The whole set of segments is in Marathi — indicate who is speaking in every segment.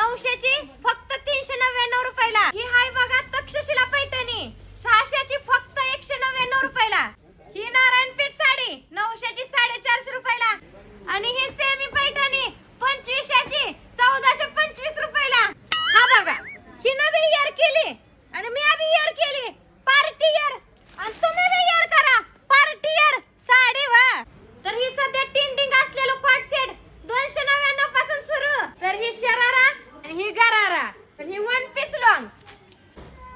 Speaker 1: नऊशेची फक्त तीनशे नव्याण्णव रुपयाला. ही हाय बघा. ही गरारा ही वन पीस लॉंग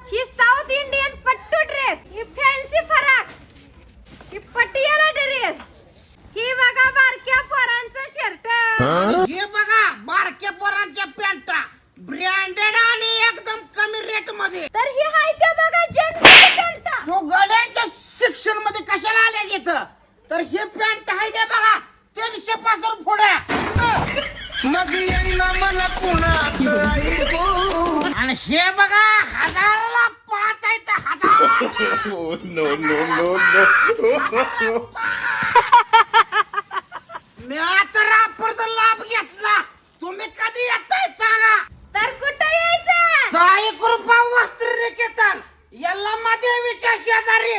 Speaker 1: ही साऊथ इंडियन पट्टू ड्रेस ही फॅन्सी फराक ही पटियाला ड्रेस ही बघा बारक्या पोरांचं शर्ट
Speaker 2: हे? बघा बारक्या पोरांच्या पॅन्टा ब्रँडेड आणि एकदम कमी रेटमध्ये.
Speaker 1: तर ही हाय त्या बघा जनतेची
Speaker 2: शिक्षणमध्ये कशाला आल्या इथं? तर ही पॅन्ट आहे त्या बघा.
Speaker 3: मला
Speaker 2: आणि हे बघा हजाराला पाच आहे तर हजार
Speaker 4: Oh, no, no,
Speaker 2: मी आता रापरचा लाभ घेतला. तुम्ही कधी येताय सांगा.
Speaker 1: तर कुठं यायचं?
Speaker 2: साई कृपा वस्त्र निकेतन याला माझ्या विचार शेजारी.